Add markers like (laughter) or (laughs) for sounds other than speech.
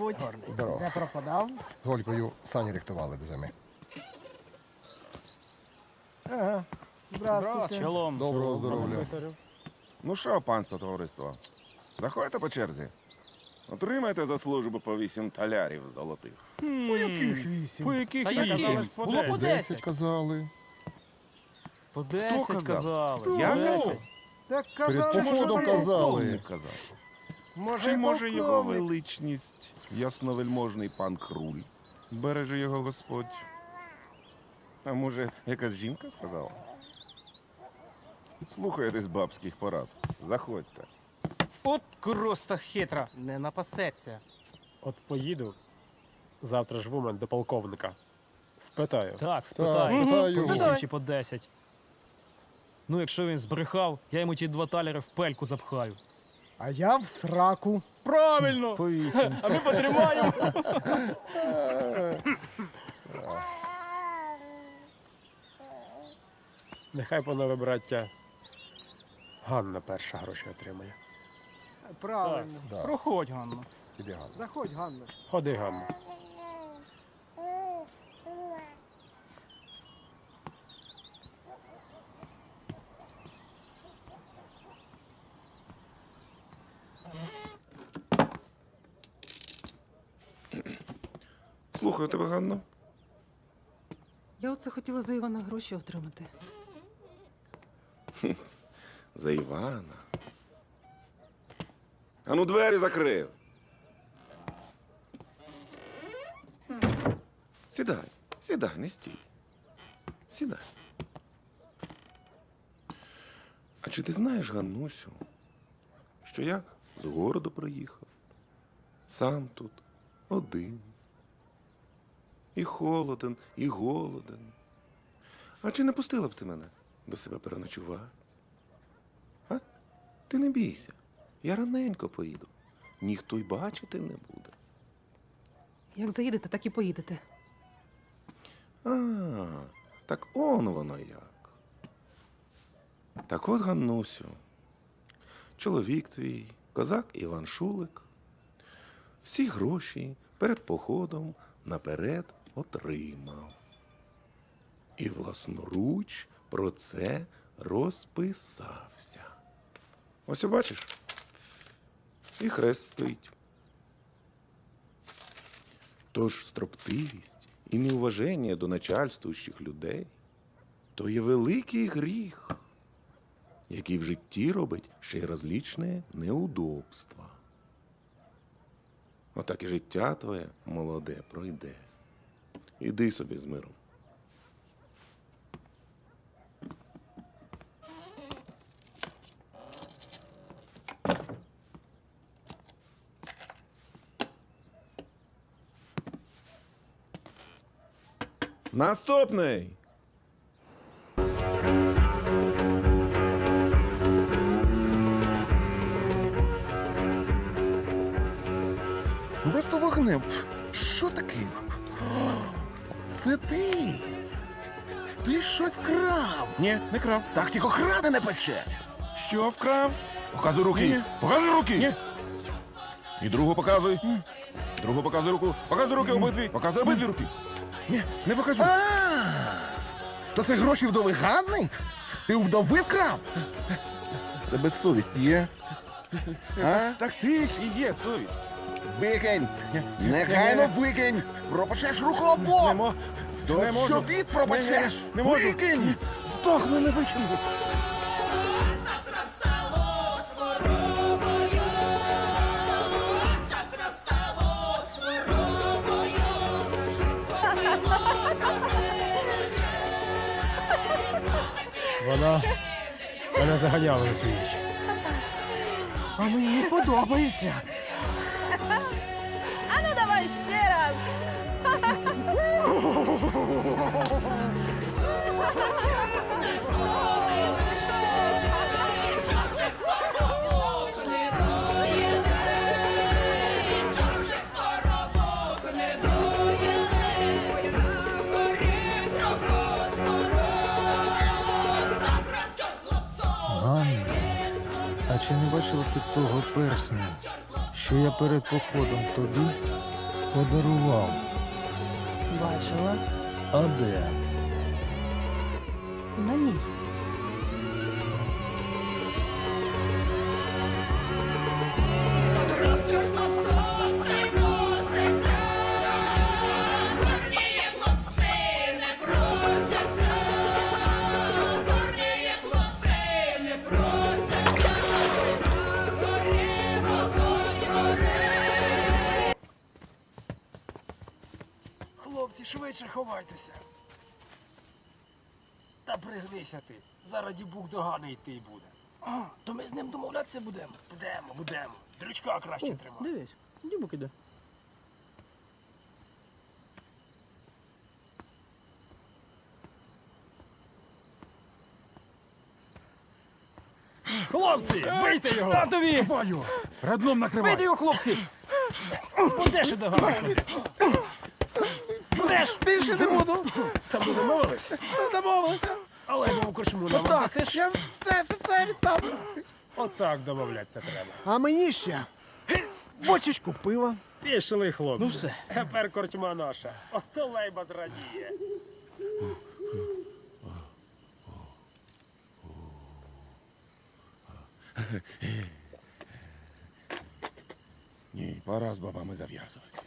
мабуть. Здорово. Не пропадав. З Олькою сані рихтували до зими. Ага. Здравствуйте. Шалом. Доброго здоров'я. Ну що, панство товариство? Заходьте по черзі. Отримайте за службу по вісім талярів золотих. По яких вісім? По яких Та вісім? які? Було по Десять десять. казали. По 10 казав? казали. Хто? Я По 10. казав. Так Перед казали, що походом ви- казали. Полковник казав. Може, Чи може його величність, ясновельможний пан Круль? Береже його Господь. А може, якась жінка сказала? Слухайтесь бабських порад. Заходьте. От кроста хитра. Не напасеться. От поїду завтра ж в Умань до полковника. Спитаю. Так, Так, спитаю. По 8 чи по 10. Ну, якщо він збрехав, я йому ті два талери в пельку запхаю. А я в сраку. Правильно! По 8. А ми потримаємо. Нехай панове браття. Ганна перша гроші отримає. Правильно. Да, Проходь, Ганна. іди Ганна. Заходь, Ганна. Ходи, Ганна. Слухаю тебе, Ганно. Я оце хотіла за Івана гроші отримати. (laughs) За Івана. Ану, двері закрив. Сідай, сідай, не стій. Сідай. А чи ти знаєш, Ганнусю, що я з городу приїхав? Сам тут, один. І холоден, і голоден. А чи не пустила б ти мене до себе переночувати? А? Ти не бійся. Я раненько поїду. Ніхто й бачити не буде. Як заїдете, так і поїдете. А, так он воно як. Так от, Ганнусю, чоловік твій, козак Іван Шулик, всі гроші перед походом наперед отримав. І власноруч про це розписався. Ось бачиш? І хрест стоїть. Тож строптивість і неуваження до начальствуючих людей то є великий гріх, який в житті робить ще й розлічне неудобства. Отак і життя твоє молоде пройде. Іди собі з миром. Наступний. Просто вогнем. Що таке? Це ти. Ти щось вкрав. Ні, не крав. Так тільки краде не пече. Що вкрав? Показуй руки. Ні. Показуй руки. Ні. І другу показуй. Другу показуй руку. Показуй руки обидві. Показуй обидві руки. Ні, не покажу. А, то це гроші вдови Ганни? Ти у вдови вкрав? Тебе совість є? А? Так ти ж і є совість. Викинь! Негайно викинь! Пропечеш обом! Не мо- До не можу. чобіт пропечеш! Не, не, не можу. Викинь! Здохну, не викину. Завтра стало хворобою, завтра стало з хворобою. Вона мене заганяла на свіч. А мені подобається. Ганна, а чи не бачила ти того персня, що я перед походом тобі подарував. Бачила. А де? На ній. Хлопці, швидше ховайтеся. Та пригнися ти. Зараз дібук догани йти буде. А, то ми з ним домовлятися будемо. Будемо, будемо. Дрючка краще тримай. Дивись, дібук іде. Хлопці, бийте його! На тобі! Баю! Радном накривай! Бийте його, хлопці! Будеш і догани. Будеш! Більше не буду! Там ми? Домовилися! Але йому кошму нам Так, я все, все, все віддам. Отак домовлятися треба. А мені ще бочечку пива. Пішли, хлопці. Ну все. Тепер корчма наша. Ото лейба зрадіє. Ні, пора з бабами зав'язувати.